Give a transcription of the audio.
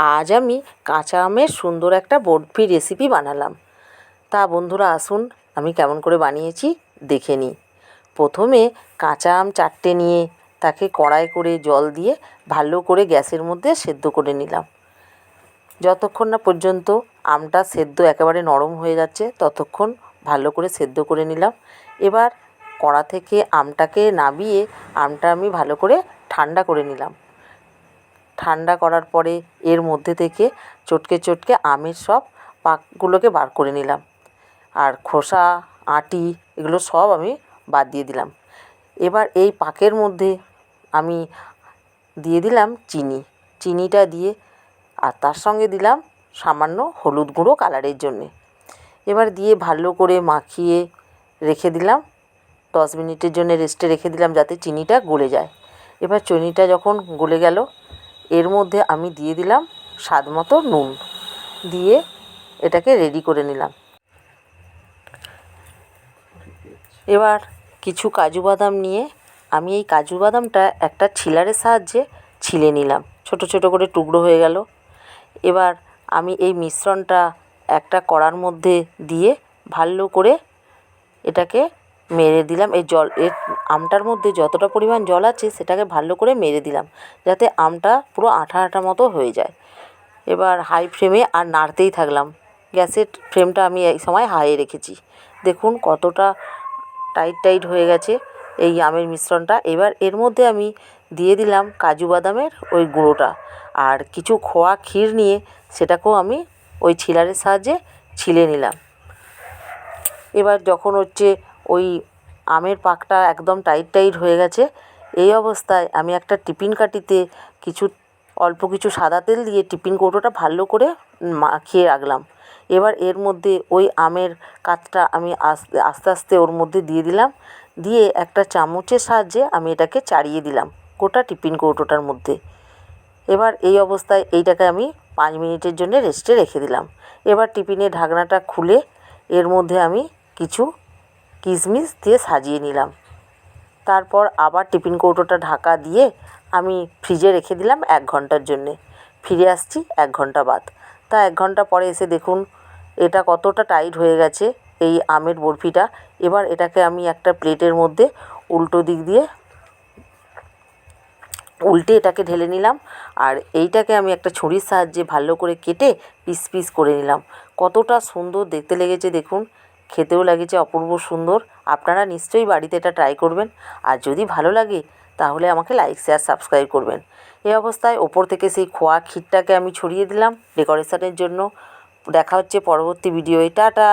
আজ আমি কাঁচা আমের সুন্দর একটা বরফি রেসিপি বানালাম। তা বন্ধুরা, আসুন আমি কেমন করে বানিয়েছি দেখে নিই। প্রথমে কাঁচা আম চারটে নিয়ে তাকে কড়াই করে জল দিয়ে ভালো করে গ্যাসের মধ্যে সেদ্ধ করে নিলাম। যতক্ষণ না পর্যন্ত আমটা সেদ্ধ একেবারে নরম হয়ে যাচ্ছে, ততক্ষণ ভালো করে সেদ্ধ করে নিলাম। এবার কড়া থেকে আমটাকে নামিয়ে আমটা আমি ভালো করে ঠান্ডা করে নিলাম। ঠান্ডা করার পরে এর মধ্যে থেকে চটকে চটকে আমের সব পাকগুলোকে বার করে নিলাম। আর খোসা, আঁটি এগুলো সব আমি বাদ দিয়ে দিলাম। এবার এই পাকের মধ্যে আমি দিয়ে দিলাম চিনি। চিনিটা দিয়ে আর তার সঙ্গে দিলাম সামান্য হলুদ গুঁড়ো কালারের জন্যে। এবার দিয়ে ভালো করে মাখিয়ে রেখে দিলাম। দশ মিনিটের জন্য রেস্টে রেখে দিলাম যাতে চিনিটা গলে যায়। এবার চিনিটা যখন গলে গেল এর মধ্যে আমি দিয়ে দিলাম স্বাদ মতো নুন। দিয়ে এটাকে রেডি করে নিলাম। এবার কিছু কাজু বাদাম নিয়ে আমি এই কাজু বাদামটা একটা ছিলারের সাহায্যে ছিলে নিলাম। ছোটো ছোটো করে টুকরো হয়ে গেল। এবার আমি এই মিশ্রণটা একটা কড়ার মধ্যে দিয়ে ভালো করে এটাকে মেরে দিলাম। এই জল, এর আমটার মধ্যে যতটা পরিমাণ জল আছে, সেটাকে ভালো করে মেরে দিলাম, যাতে আমটা পুরো আঠা আঠা মতো হয়ে যায়। এবার হাই ফ্লেমে আর নাড়তেই থাকলাম। গ্যাসের ফ্লেমটা আমি এই সময় হাইয়ে রেখেছি। দেখুন কতটা টাইট টাইট হয়ে গেছে এই আমের মিশ্রণটা। এবার এর মধ্যে আমি দিয়ে দিলাম কাজু বাদামের ওই গুঁড়োটা। আর কিছু খোয়া ক্ষীর নিয়ে সেটাকেও আমি ওই ছিলারের সাহায্যে ছিলে নিলাম। এবার যখন হচ্ছে ওই আমের পাকটা একদম টাইট টাইট হয়ে গেছে। এই অবস্থায় আমি একটা টিফিন কাঠিতে কিছু, অল্প কিছু সাদা তেল দিয়ে টিফিন কৌটোটা ভালো করে মাখিয়ে রাখলাম। এবার এর মধ্যে ওই আমের কাতটা আমি আস্তে আস্তে আস্তে ওর মধ্যে দিয়ে দিলাম। দিয়ে একটা চামচের সাহায্যে আমি এটাকে চাড়িয়ে দিলাম গোটা টিফিন কৌটোটার মধ্যে। এবার এই অবস্থায় এইটাকে আমি পাঁচ মিনিটের জন্য রেস্টে রেখে দিলাম। এবার টিফিনের ঢাকনাটা খুলে এর মধ্যে আমি কিছু কিশমিশ দিয়ে সাজিয়ে নিলাম। তারপর আবার টিফিন কৌটোটা ঢাকা দিয়ে আমি ফ্রিজে রেখে দিলাম এক ঘণ্টার জন্যে। ফিরে আসছি এক ঘণ্টা বাদ। তা এক ঘণ্টা পরে এসে দেখুন, এটা কতটা টাইট হয়ে গেছে এই আমের বরফিটা। এবার এটাকে আমি একটা প্লেটের মধ্যে উল্টো দিক দিয়ে উল্টে এটাকে ঢেলে নিলাম আর এইটাকে আমি একটা ছুরির সাহায্যে ভালো করে কেটে পিস পিস করে নিলাম। কতটা সুন্দর দেখতে লেগেছে দেখুন খেতেও লাগেছে অপূর্ব সুন্দর। আপনারা নিশ্চয়ই বাড়িতে এটা ট্রাই করবেন। আর যদি ভালো লাগে, তাহলে আমাকে লাইক শেয়ার সাবস্ক্রাইব করবেন। এ অবস্থায় ওপর থেকে সেই খোয়া ক্ষীরটাকে আমি ছড়িয়ে দিলাম ডেকোরেশনের জন্য। দেখা হচ্ছে পরবর্তী ভিডিওয়ে টাটা!